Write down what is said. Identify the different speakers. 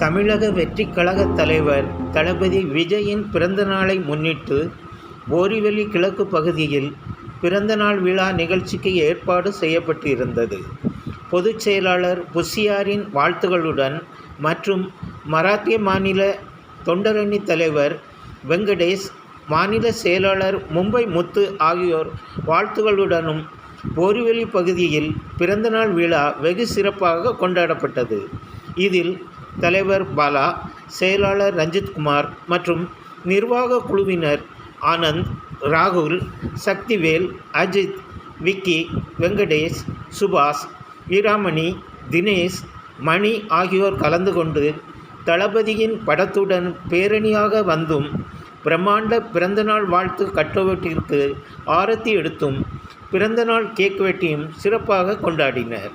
Speaker 1: தமிழக வெற்றிக் கழகத் தலைவர் தளபதி விஜயின் பிறந்தநாளை முன்னிட்டு போரிவெளி கிழக்கு பகுதியில் பிறந்தநாள் விழா நிகழ்ச்சிக்கு ஏற்பாடு செய்யப்பட்டிருந்தது. பொதுச் செயலாளர் புஷியாரின் வாழ்த்துகளுடன் மற்றும் மராத்திய மாநில தொண்டரணி தலைவர் வெங்கடேஷ் மாநில செயலாளர் மும்பை முத்து ஆகியோர் வாழ்த்துகளுடனும் போரிவெளி பகுதியில் பிறந்தநாள் விழா வெகு சிறப்பாக கொண்டாடப்பட்டது. இதில் தலைவர் பாலா செயலாளர் ரஞ்சித்குமார் மற்றும் நிர்வாக குழுவினர் ஆனந்த் ராகுல் சக்திவேல் அஜித் விக்கி வெங்கடேஷ் சுபாஷ் வீராமணி தினேஷ் மணி ஆகியோர் கலந்து கொண்டு தளபதியின் படத்துடன் பேரணியாக வந்தும் பிரம்மாண்ட பிறந்தநாள் வாழ்த்து கட்டவட்டிற்கு ஆரத்தி எடுத்தும் பிறந்தநாள் கேக் வெட்டியும் சிறப்பாக கொண்டாடினர்.